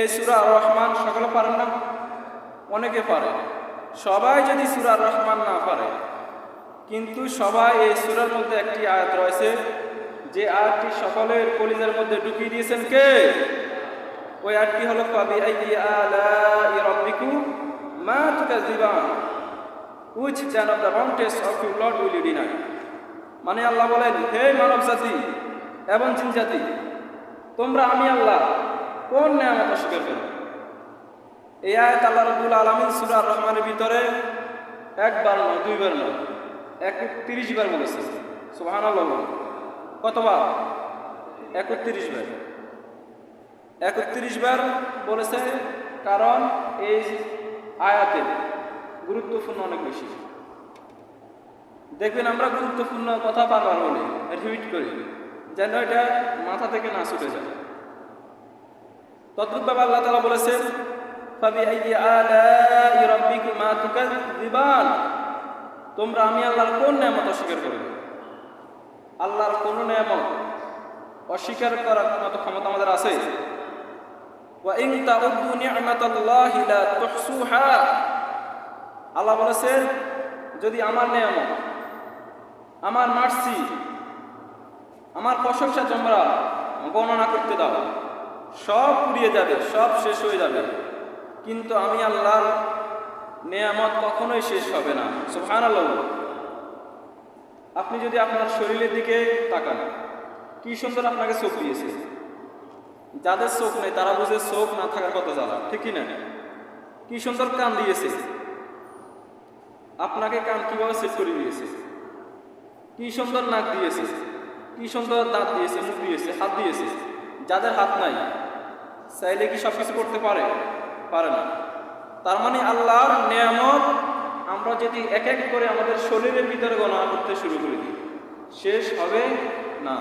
এই সুরা রহমান সকলে পারেন না? অনেকে পারে। সবাই যদি সুরা রহমান না পারে, কিন্তু সবাই এই সুরার মধ্যে একটি আয়াত রয়েছে, যে আয়াতটি সকলের কলিজার মধ্যে ঢুকিয়ে দিয়েছেন কে? ওই আয়াতটি হলো আলাই রাব্বিকু মা which then of the wrong taste of your Lord will you deny? মানে আল্লাহ বলেন, হে মানব জাতি এবং জিন জাতি তোমরা আমি আল্লাহ কোন নিয়ামত অস্বীকার করো এই আয়াত আল্লাহ রবুল আলমিন সুরার রহমানের ভিতরে একবার নয়, দুইবার নয়, একত্রিশ বার বলেছে। সুহান কতবার? একত্রিশ বার। একত্রিশ বার বলেছে কারণ এই আয়াতে গুরুত্বপূর্ণ অনেক বেশি। দেখবেন আমরা গুরুত্বপূর্ণ কথা বারবার বলি রিপিট করি, যেন এটা মাথা থেকে না ছুটে যায়। তদ্রুপভাবে আল্লাহ তালা বলেছেন তোমরা আমি আল্লাহর কোন নিয়ামত অস্বীকার করবে? আল্লাহর কোন নিয়ামত অস্বীকার করার মতো ক্ষমতা আমাদের আছে? আল্লাহ বলেছেন, যদি আমার নিয়ামত, আমার মার্সি, আমার প্রশংসা তোমরা গণনা করতে দাও। সব পুড়িয়ে যাবে, সব শেষ হয়ে যাবে। কিন্তু আমি আল্লাহর নেয়ামত কখনোই শেষ হবে না। সুফান আল্লাহ আপনি যদি আপনার শরীরের দিকে তাকান, কি সুন্দর আপনাকে চোখ দিয়েছে। যাদের চোখ নেই, তারা বুঝে চোখ না থাকার কথা জ্বালা ঠিকই না? কি সুন্দর কান দিয়েছে। আপনাকে কান কীভাবে সেট করে দিয়েছে? কি সুন্দর নাক দিয়েছে। কি সুন্দর দাঁত দিয়েছে, মুখ দিয়েছে, হাত দিয়েছে। যাদের হাত নাই, চাইলে কি সব কিছু করতে পারে? পারে না। তার মানে আল্লাহর নিয়ামত আমরা যদি এক এক করে আমাদের শরীরের ভিতরে গণনা করতে শুরু করে দিই, শেষ হবে না।